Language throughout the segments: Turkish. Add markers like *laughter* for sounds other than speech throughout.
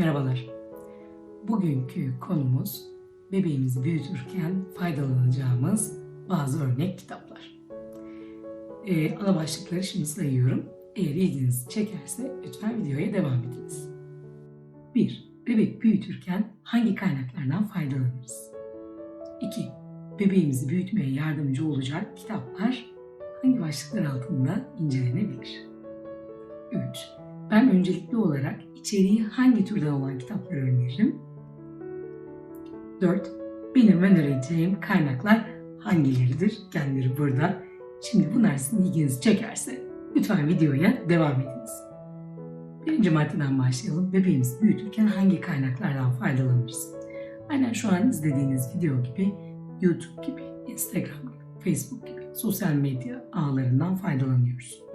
Merhabalar. Bugünkü konumuz bebeğimizi büyütürken faydalanacağımız bazı örnek kitaplar. Ee, ana başlıkları şimdi sayıyorum. Eğer ilginizi çekerse lütfen videoya devam ediniz. 1. Bebek büyütürken hangi kaynaklardan faydalanırız? 2. Bebeğimizi büyütmeye yardımcı olacak kitaplar hangi başlıklar altında incelenebilir? 3. Ben öncelikli olarak içeriği hangi türden olan kitapları öneririm? 4. Benim önereceğim kaynaklar hangileridir? Kendileri burada. Şimdi bunlar sizin ilginizi çekerse lütfen videoya devam ediniz. Birinci maddeden başlayalım. Bebeğimizi büyütürken hangi kaynaklardan faydalanırız? Aynen şu an izlediğiniz video gibi YouTube gibi, Instagram gibi, Facebook gibi sosyal medya ağlarından faydalanıyoruz.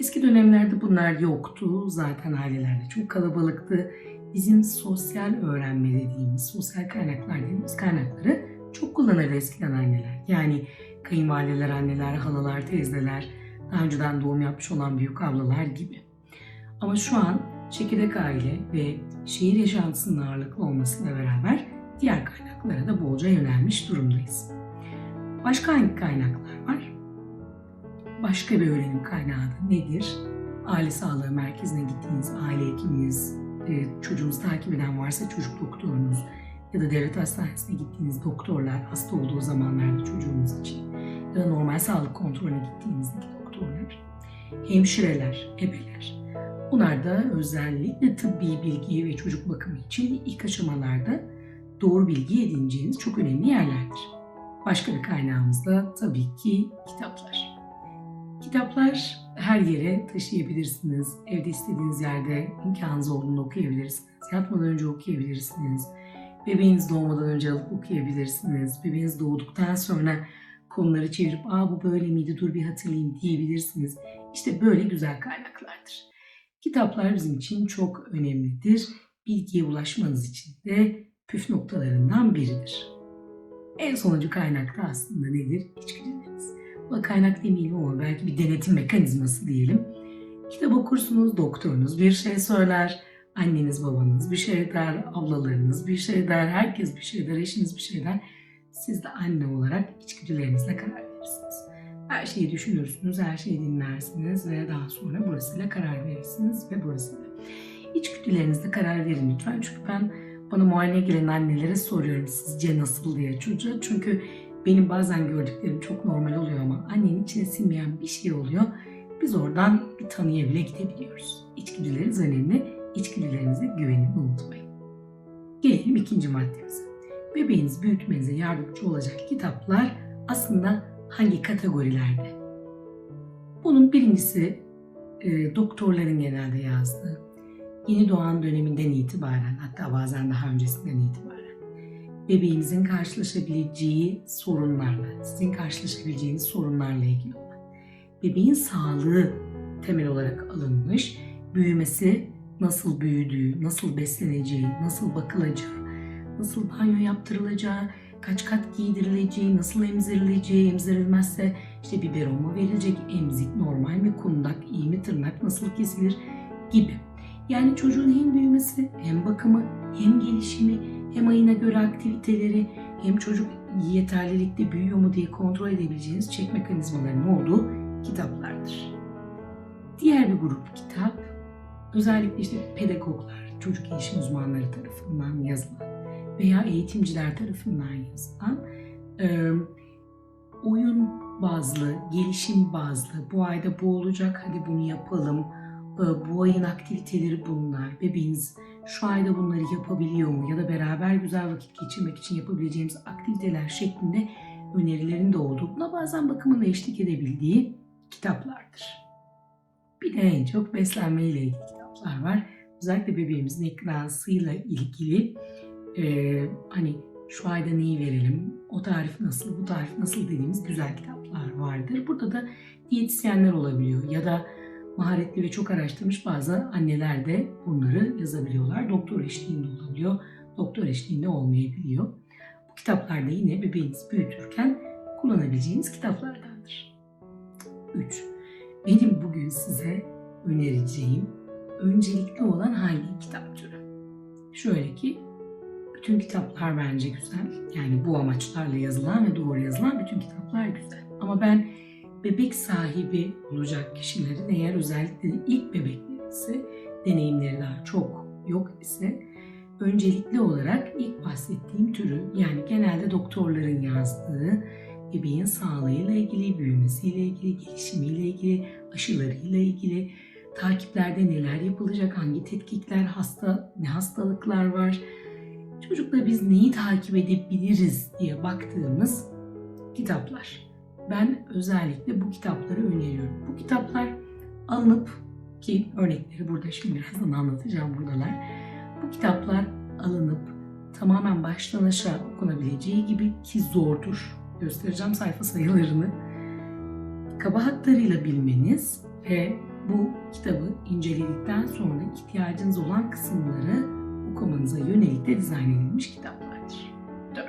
Eski dönemlerde bunlar yoktu. Zaten ailelerde çok kalabalıktı. Bizim sosyal öğrenme dediğimiz, sosyal kaynaklar dediğimiz kaynakları çok kullanırdı eskiden anneler. Yani kayınvalideler, anneler, halalar, teyzeler, daha önceden doğum yapmış olan büyük ablalar gibi. Ama şu an çekirdek aile ve şehir yaşantısının ağırlıklı olmasıyla beraber diğer kaynaklara da bolca yönelmiş durumdayız. Başka hangi kaynaklar var? Başka bir öğrenim kaynağı nedir? Aile sağlığı merkezine gittiğiniz aile hekiminiz, e, çocuğunuzu takip eden varsa çocuk doktorunuz ya da devlet hastanesine gittiğiniz doktorlar hasta olduğu zamanlarda çocuğunuz için ya da normal sağlık kontrolüne gittiğinizdeki doktorlar, hemşireler, ebeler. Bunlar da özellikle tıbbi bilgi ve çocuk bakımı için ilk aşamalarda doğru bilgi edineceğiniz çok önemli yerlerdir. Başka bir kaynağımız da tabii ki kitaplar. Kitaplar her yere taşıyabilirsiniz. Evde istediğiniz yerde imkanınız olduğunda okuyabilirsiniz. Yatmadan önce okuyabilirsiniz. Bebeğiniz doğmadan önce alıp okuyabilirsiniz. Bebeğiniz doğduktan sonra konuları çevirip ''Aa bu böyle miydi dur bir hatırlayayım'' diyebilirsiniz. İşte böyle güzel kaynaklardır. Kitaplar bizim için çok önemlidir. Bilgiye ulaşmanız için de püf noktalarından biridir. En sonuncu kaynak da aslında nedir? İçgüdüleriniz. Buna kaynak demeyelim ama belki bir denetim mekanizması diyelim. Kitap okursunuz, doktorunuz bir şey söyler, anneniz babanız bir şey der, ablalarınız bir şey der, herkes bir şey der, eşiniz bir şey der. Siz de anne olarak içgüdülerinizle karar verirsiniz. Her şeyi düşünürsünüz, her şeyi dinlersiniz ve daha sonra burasıyla karar verirsiniz ve burasıyla. İçgüdülerinizle karar verin lütfen. Çünkü ben bana muayeneye gelen annelere soruyorum sizce nasıl diye çocuğa. Çünkü benim bazen gördüklerim çok normal oluyor ama annenin içine sinmeyen bir şey oluyor. Biz oradan bir tanıya bile gidebiliyoruz. İçgüdüleriniz önemli. İçgüdülerinize güvenin unutmayın. Gelelim ikinci maddemize. Bebeğinizi büyütmenize yardımcı olacak kitaplar aslında hangi kategorilerde? Bunun birincisi e, doktorların genelde yazdığı. Yeni doğan döneminden itibaren hatta bazen daha öncesinden itibaren bebeğinizin karşılaşabileceği sorunlarla, sizin karşılaşabileceğiniz sorunlarla ilgili olan. Bebeğin sağlığı temel olarak alınmış, büyümesi nasıl büyüdüğü, nasıl besleneceği, nasıl bakılacağı, nasıl banyo yaptırılacağı, kaç kat giydirileceği, nasıl emzirileceği, emzirilmezse işte biberon mu verilecek, emzik normal mi, kundak, iyi mi, tırnak nasıl kesilir gibi. Yani çocuğun hem büyümesi, hem bakımı, hem gelişimi, hem ayına göre aktiviteleri, hem çocuk yeterlilikte büyüyor mu diye kontrol edebileceğiniz çek mekanizmalarının olduğu kitaplardır. Diğer bir grup kitap, özellikle işte pedagoglar, çocuk gelişim uzmanları tarafından yazılan veya eğitimciler tarafından yazılan e, oyun bazlı, gelişim bazlı, bu ayda bu olacak, hadi bunu yapalım, bu ayın aktiviteleri bunlar, bebeğiniz şu ayda bunları yapabiliyor mu ya da beraber güzel vakit geçirmek için yapabileceğimiz aktiviteler şeklinde önerilerin de olduğu, buna bazen bakımın eşlik edebildiği kitaplardır. Bir de en çok beslenme ile ilgili kitaplar var. Özellikle bebeğimizin ekranıyla ilgili e, hani şu ayda neyi verelim, o tarif nasıl, bu tarif nasıl dediğimiz güzel kitaplar vardır. Burada da diyetisyenler olabiliyor ya da maharetli ve çok araştırmış bazı anneler de bunları yazabiliyorlar. Doktor eşliğinde olabiliyor, doktor eşliğinde olmayabiliyor. Bu kitaplar da yine bebeğinizi büyütürken kullanabileceğiniz kitaplardandır. 3. Benim bugün size önereceğim öncelikli olan hangi kitap türü? şöyle ki bütün kitaplar bence güzel. Yani bu amaçlarla yazılan ve doğru yazılan bütün kitaplar güzel. Ama ben bebek sahibi olacak kişilerin eğer özellikle ilk bebekleri ise deneyimleri daha çok yok ise öncelikli olarak ilk bahsettiğim türü yani genelde doktorların yazdığı bebeğin sağlığıyla ilgili, büyümesiyle ilgili, gelişimiyle ilgili, aşılarıyla ilgili, takiplerde neler yapılacak, hangi tetkikler, hasta ne hastalıklar var, çocukla biz neyi takip edebiliriz diye baktığımız kitaplar. Ben özellikle bu kitapları öneriyorum. Bu kitaplar alınıp ki örnekleri burada şimdi birazdan anlatacağım buradalar. Bu kitaplar alınıp tamamen baştan aşağı okunabileceği gibi ki zordur. Göstereceğim sayfa sayılarını. Kaba hatlarıyla bilmeniz ve bu kitabı inceledikten sonra ihtiyacınız olan kısımları okumanıza yönelik de dizayn edilmiş kitaplardır. 4.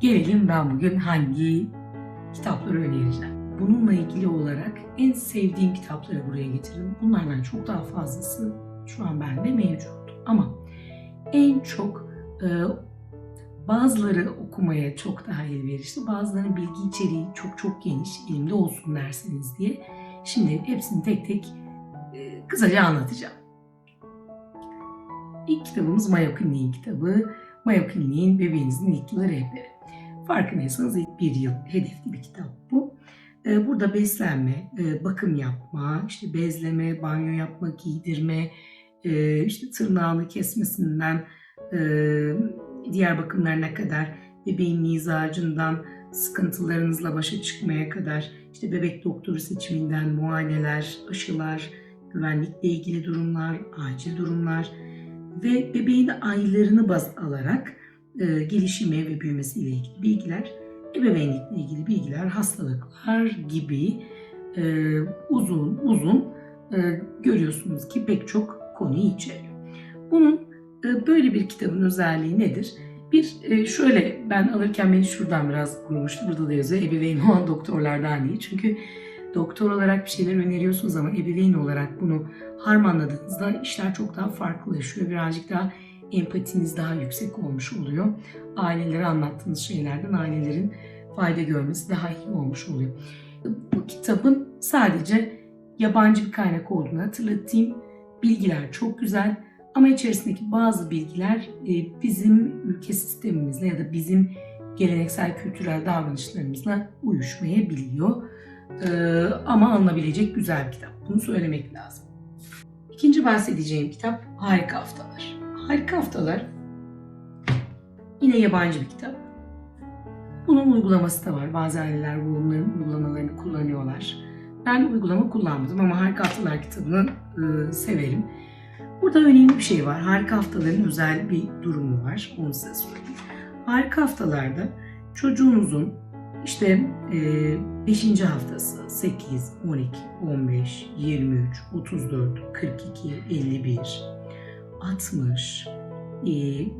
Gelelim ben bugün hangi kitapları önereceğim. Bununla ilgili olarak en sevdiğim kitapları buraya getirdim. Bunlardan çok daha fazlası şu an bende mevcut. Ama en çok e, bazıları okumaya çok daha elverişli, bazılarının bilgi içeriği çok çok geniş, elimde olsun derseniz diye. Şimdi hepsini tek tek e, kısaca anlatacağım. İlk kitabımız Mayo Clinic'in kitabı. Mayo Clinic'in bebeğinizin ilk yılı rehberi. Farkındaysanız bir yıl hedefli bir kitap bu. Ee, Burada beslenme, e, bakım yapma, işte bezleme, banyo yapma, giydirme, e, işte tırnağını kesmesinden e, diğer bakımlarına kadar, bebeğin mizacından sıkıntılarınızla başa çıkmaya kadar, işte bebek doktoru seçiminden muayeneler, aşılar, güvenlikle ilgili durumlar, acil durumlar ve bebeğin aylarını baz alarak gelişimi ve büyümesiyle ilgili bilgiler, ebeveynlikle ilgili bilgiler, hastalıklar gibi e, uzun uzun e, görüyorsunuz ki pek çok konuyu içeriyor. Bunun e, böyle bir kitabın özelliği nedir? Bir e, şöyle ben alırken beni şuradan biraz vurmuştu. Burada da yazıyor ebeveyn olan doktorlardan değil. Çünkü doktor olarak bir şeyler öneriyorsunuz ama ebeveyn olarak bunu harmanladığınızda işler çok daha farklılaşıyor. Birazcık daha empatiniz daha yüksek olmuş oluyor. Ailelere anlattığınız şeylerden ailelerin fayda görmesi daha iyi olmuş oluyor. Bu kitabın sadece yabancı bir kaynak olduğunu hatırlatayım. Bilgiler çok güzel ama içerisindeki bazı bilgiler e, bizim ülke sistemimizle ya da bizim geleneksel kültürel davranışlarımızla uyuşmayabiliyor. E, Ama alınabilecek güzel bir kitap. Bunu söylemek lazım. İkinci bahsedeceğim kitap Harika Haftalar. Harika Haftalar yine yabancı bir kitap. Bunun uygulaması da var. Bazı aileler bunların uygulamalarını kullanıyorlar. Ben uygulama kullanmadım ama Harika Haftalar kitabını e, severim. Burada önemli bir şey var. Harika Haftaların özel bir durumu var. Onu size söyleyeyim. Harika Haftalarda çocuğunuzun işte 5. haftası 8, 12, 15, 23, 34, 42, 51, 60, e,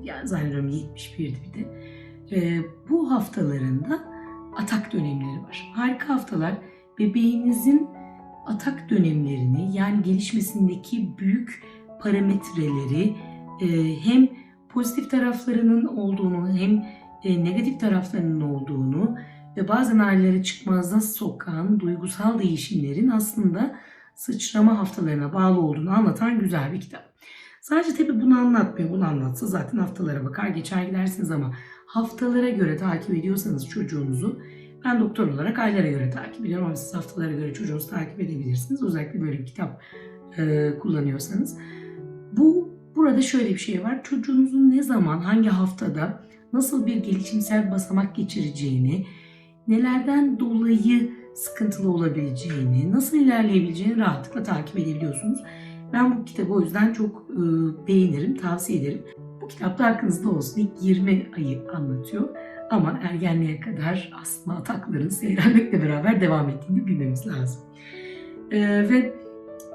yani zannediyorum 71'di bir de. E, bu haftalarında atak dönemleri var. Harika haftalar bebeğinizin atak dönemlerini yani gelişmesindeki büyük parametreleri e, hem pozitif taraflarının olduğunu hem e, negatif taraflarının olduğunu ve bazen ailelere çıkmazda sokan duygusal değişimlerin aslında sıçrama haftalarına bağlı olduğunu anlatan güzel bir kitap. Sadece tabii bunu anlatmıyor. Bunu anlatsa zaten haftalara bakar geçer gidersiniz ama haftalara göre takip ediyorsanız çocuğunuzu ben doktor olarak aylara göre takip ediyorum ama siz haftalara göre çocuğunuzu takip edebilirsiniz. Özellikle böyle bir kitap e, kullanıyorsanız. Bu burada şöyle bir şey var. Çocuğunuzun ne zaman, hangi haftada nasıl bir gelişimsel basamak geçireceğini, nelerden dolayı sıkıntılı olabileceğini, nasıl ilerleyebileceğini rahatlıkla takip edebiliyorsunuz. Ben bu kitabı o yüzden çok e, beğenirim, tavsiye ederim. Bu kitapta aklınızda olsun. İlk 20 ayı anlatıyor. Ama ergenliğe kadar astma atakların seyrelmekle beraber devam ettiğini bilmemiz lazım. E, ve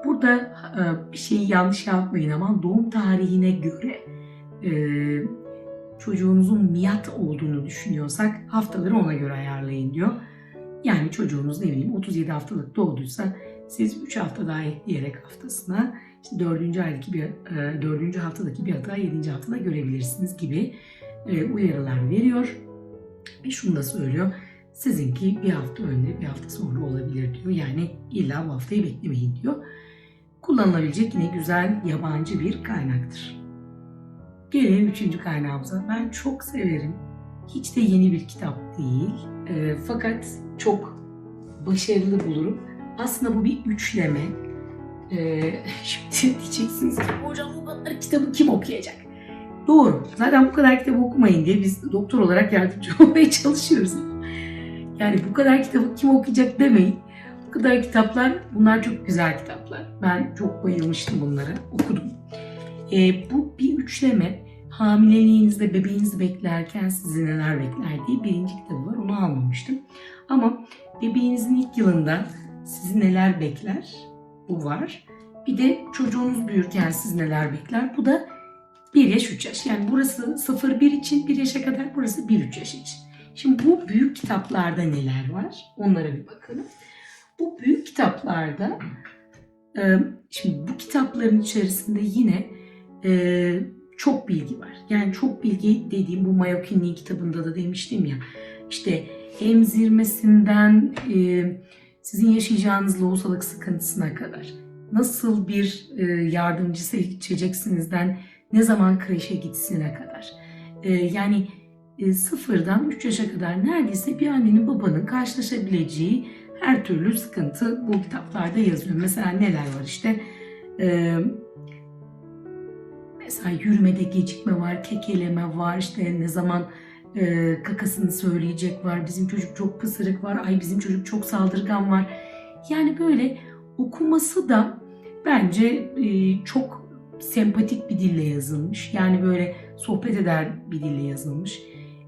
burada e, bir şeyi yanlış yapmayın ama doğum tarihine göre e, çocuğunuzun miyat olduğunu düşünüyorsak haftaları ona göre ayarlayın diyor. Yani çocuğunuz ne bileyim 37 haftalık doğduysa siz 3 hafta daha ekleyerek haftasına işte 4. aydaki bir e, 4. haftadaki bir hata 7. haftada görebilirsiniz gibi e, uyarılar veriyor. Ve şunu da söylüyor. Sizinki bir hafta önde bir hafta sonra olabilir diyor. Yani illa bu haftayı beklemeyin diyor. Kullanılabilecek yine güzel yabancı bir kaynaktır. Gelelim üçüncü kaynağımıza. Ben çok severim. Hiç de yeni bir kitap değil. E, fakat çok başarılı bulurum. Aslında bu bir üçleme. E, *laughs* şimdi diyeceksiniz ki hocam bu kadar kitabı kim okuyacak? Doğru. Zaten bu kadar kitabı okumayın diye biz doktor olarak yardımcı *laughs* olmaya çalışıyoruz. Yani bu kadar kitabı kim okuyacak demeyin. Bu kadar kitaplar, bunlar çok güzel kitaplar. Ben çok bayılmıştım bunlara, okudum. E, bu bir üçleme. Hamileliğinizde bebeğinizi beklerken sizi neler bekler diye birinci kitabı var. Onu almamıştım. Ama bebeğinizin ilk yılında sizi neler bekler? Bu var. Bir de çocuğunuz büyürken sizi neler bekler? Bu da 1 yaş 3 yaş. Yani burası 0-1 için 1 yaşa kadar burası 1-3 yaş için. Şimdi bu büyük kitaplarda neler var? Onlara bir bakalım. Bu büyük kitaplarda e, şimdi bu kitapların içerisinde yine e, çok bilgi var. Yani çok bilgi dediğim bu Mayo Clinic kitabında da demiştim ya. İşte emzirmesinden e, sizin yaşayacağınız lohusalık sıkıntısına kadar nasıl bir e, yardımcı seçeceksinizden ne zaman kreşe gitsine kadar. E, yani e, sıfırdan 3 yaşa kadar neredeyse bir annenin babanın karşılaşabileceği her türlü sıkıntı bu kitaplarda yazıyor. Mesela neler var işte mesela yürümede gecikme var, kekeleme var, işte ne zaman e, kakasını söyleyecek var, bizim çocuk çok pısırık var, ay bizim çocuk çok saldırgan var. Yani böyle okuması da bence e, çok sempatik bir dille yazılmış. Yani böyle sohbet eder bir dille yazılmış.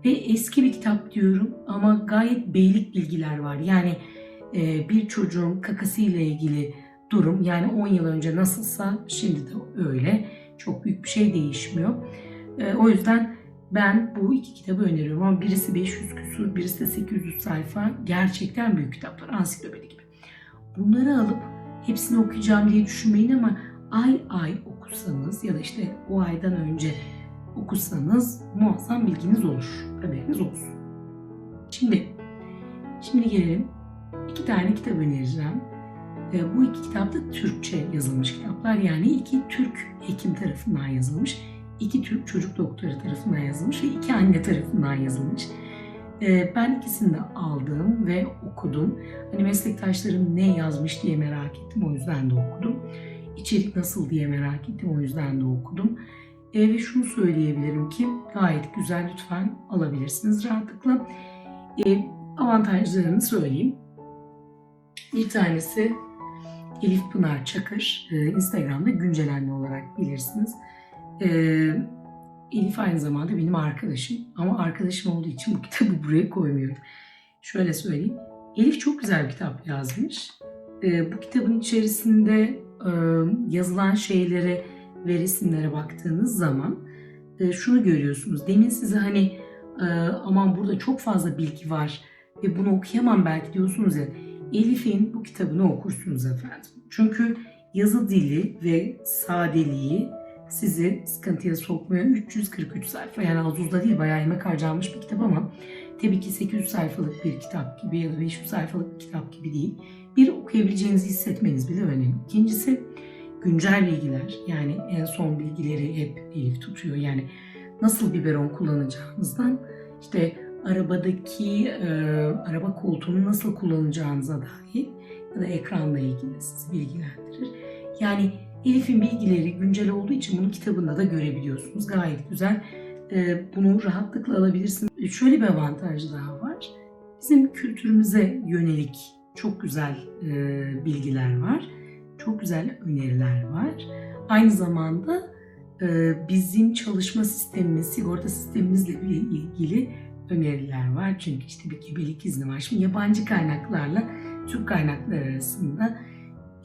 Ve eski bir kitap diyorum ama gayet beylik bilgiler var. Yani e, bir çocuğun kakası ile ilgili durum yani 10 yıl önce nasılsa şimdi de öyle. Çok büyük bir şey değişmiyor. E, o yüzden ben bu iki kitabı öneriyorum ama birisi 500 küsur, birisi de 800 sayfa. Gerçekten büyük kitaplar, ansiklopedi gibi. Bunları alıp hepsini okuyacağım diye düşünmeyin ama ay ay okursanız ya da işte o aydan önce okursanız muazzam bilginiz olur. Haberiniz olsun. Şimdi, şimdi gelelim. iki tane kitap önereceğim. E, bu iki kitap da Türkçe yazılmış kitaplar. Yani iki Türk hekim tarafından yazılmış. İki Türk çocuk doktoru tarafından yazılmış ve iki anne tarafından yazılmış. E, ben ikisini de aldım ve okudum. Hani meslektaşlarım ne yazmış diye merak ettim. O yüzden de okudum. İçerik nasıl diye merak ettim. O yüzden de okudum. E, ve şunu söyleyebilirim ki gayet güzel lütfen alabilirsiniz rahatlıkla. E, avantajlarını söyleyeyim. Bir tanesi Elif Pınar Çakır. Instagram'da güncellenme olarak bilirsiniz. E, Elif aynı zamanda benim arkadaşım. Ama arkadaşım olduğu için bu kitabı buraya koymuyorum. Şöyle söyleyeyim. Elif çok güzel bir kitap yazmış. E, bu kitabın içerisinde e, yazılan şeylere ve resimlere baktığınız zaman e, şunu görüyorsunuz. Demin size hani e, aman burada çok fazla bilgi var ve bunu okuyamam belki diyorsunuz ya. Elif'in bu kitabını okursunuz efendim. Çünkü yazı dili ve sadeliği sizi sıkıntıya sokmuyor. 343 sayfa yani az uzda değil bayağı emek harcanmış bir kitap ama tabii ki 800 sayfalık bir kitap gibi ya da 500 sayfalık bir kitap gibi değil. Bir okuyabileceğinizi hissetmeniz bile önemli. İkincisi güncel bilgiler yani en son bilgileri hep Elif tutuyor. Yani nasıl biberon kullanacağınızdan işte arabadaki e, araba koltuğunu nasıl kullanacağınıza dair ya da ekranla ilgili sizi bilgilendirir. Yani Elif'in bilgileri güncel olduğu için bunu kitabında da görebiliyorsunuz. Gayet güzel. E, bunu rahatlıkla alabilirsiniz. Şöyle bir avantajı daha var. Bizim kültürümüze yönelik çok güzel e, bilgiler var çok güzel öneriler var. Aynı zamanda e, bizim çalışma sistemimiz, sigorta sistemimizle ilgili öneriler var. Çünkü işte bir gebelik izni var. Şimdi yabancı kaynaklarla Türk kaynakları arasında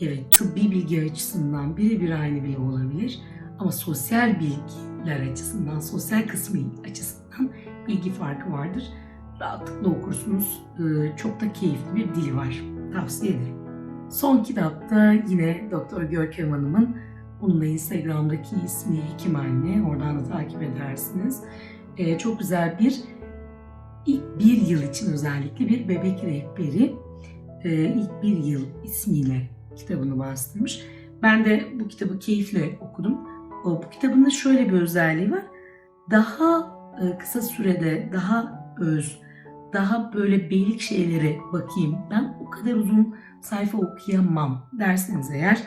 evet tıbbi bilgi açısından birebir aynı bile olabilir. Ama sosyal bilgiler açısından, sosyal kısmı açısından bilgi farkı vardır. rahatlıkla okursunuz. Ee, çok da keyifli bir dili var. Tavsiye ederim. Son kitapta yine Doktor Görkem Hanım'ın onun da Instagram'daki ismi Hekim Anne. Oradan da takip edersiniz. Ee, çok güzel bir ilk bir yıl için özellikle bir bebek rehberi. Ee, ilk bir yıl ismiyle kitabını bastırmış. Ben de bu kitabı keyifle okudum. O, bu kitabın da şöyle bir özelliği var. Daha e, kısa sürede, daha öz, daha böyle beylik şeylere bakayım. Ben o kadar uzun sayfa okuyamam derseniz eğer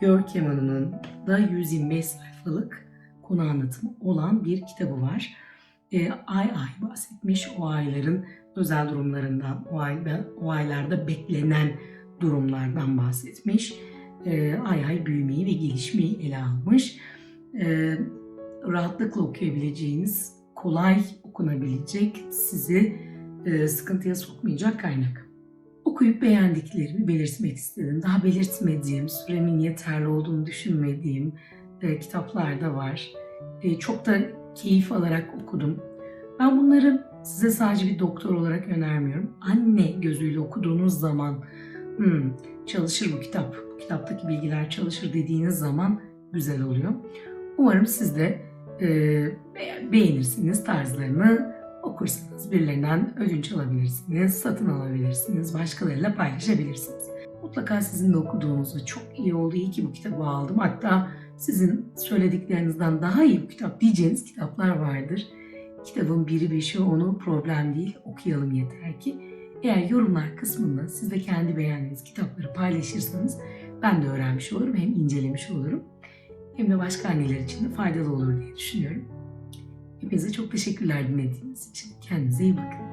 Görkem Hanım'ın da 125 sayfalık konu anlatımı olan bir kitabı var. E, ay ay bahsetmiş o ayların özel durumlarından, o, ay, o aylarda beklenen durumlardan bahsetmiş. E, ay ay büyümeyi ve gelişmeyi ele almış. E, rahatlıkla okuyabileceğiniz, kolay okunabilecek, sizi e, sıkıntıya sokmayacak kaynak. Okuyup beğendiklerimi belirtmek istedim. Daha belirtmediğim, süremin yeterli olduğunu düşünmediğim e, kitaplar da var. E, çok da keyif alarak okudum. Ben bunları size sadece bir doktor olarak önermiyorum. Anne gözüyle okuduğunuz zaman hmm, çalışır bu kitap, bu kitaptaki bilgiler çalışır dediğiniz zaman güzel oluyor. Umarım siz de e, beğenirsiniz tarzlarını okursanız birilerinden ödünç alabilirsiniz, satın alabilirsiniz, başkalarıyla paylaşabilirsiniz. Mutlaka sizin de okuduğunuzda çok iyi oldu, iyi ki bu kitabı aldım. Hatta sizin söylediklerinizden daha iyi bu kitap diyeceğiniz kitaplar vardır. Kitabın biri beşi onu problem değil, okuyalım yeter ki. Eğer yorumlar kısmında siz de kendi beğendiğiniz kitapları paylaşırsanız ben de öğrenmiş olurum, hem incelemiş olurum. Hem de başka anneler için de faydalı olur diye düşünüyorum. Hepinize çok teşekkürler dinlediğiniz için. Kendinize iyi bakın.